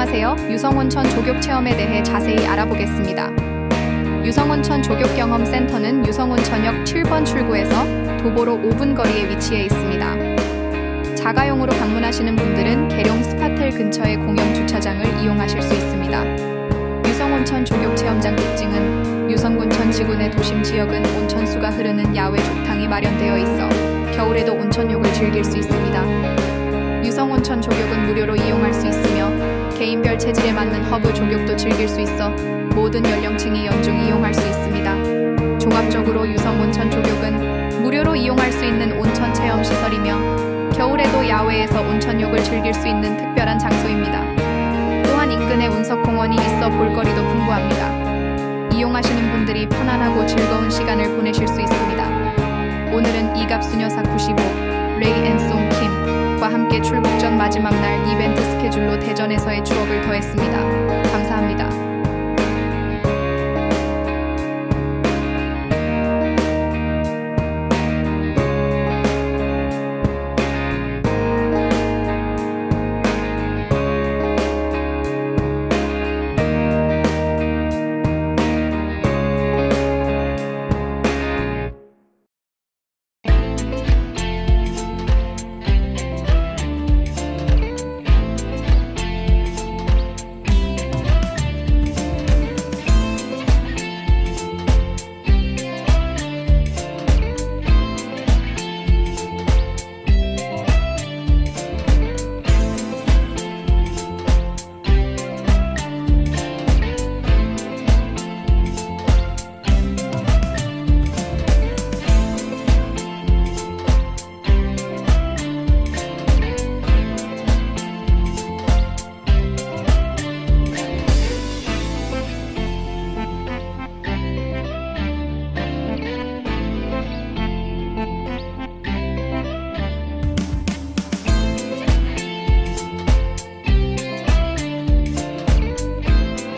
안녕하세요. 유성온천 조격 체험에 대해 자세히 알아보겠습니다. 유성온천 조격 경험 센터는 유성온천역 7번 출구에서 도보로 5분 거리에 위치해 있습니다. 자가용으로 방문하시는 분들은 계룡 스파텔 근처의 공영 주차장을 이용하실 수 있습니다. 유성온천 조격 체험장 특징은 유성군천 지구내 도심 지역은 온천수가 흐르는 야외 족탕이 마련되어 있어 겨울에도 온천욕을 즐길 수 있습니다. 유성온천 조격은 무료로 이용할 수 있으며 개인별 체질에 맞는 허브 조격도 즐길 수 있어 모든 연령층이 연중 이용할 수 있습니다. 종합적으로 유성 온천 조격은 무료로 이용할 수 있는 온천 체험 시설이며 겨울에도 야외에서 온천욕을 즐길 수 있는 특별한 장소입니다. 또한 인근에 운석공원이 있어 볼거리도 풍부합니다. 이용하시는 분들이 편안하고 즐거운 시간을 보내실 수 있습니다. 오늘은 이갑수녀사 95, 레이 앤송 킴 과 함께 출국 전 마지막 날 이벤트 스케줄로 대전에서의 추억을 더했습니다. 감사합니다.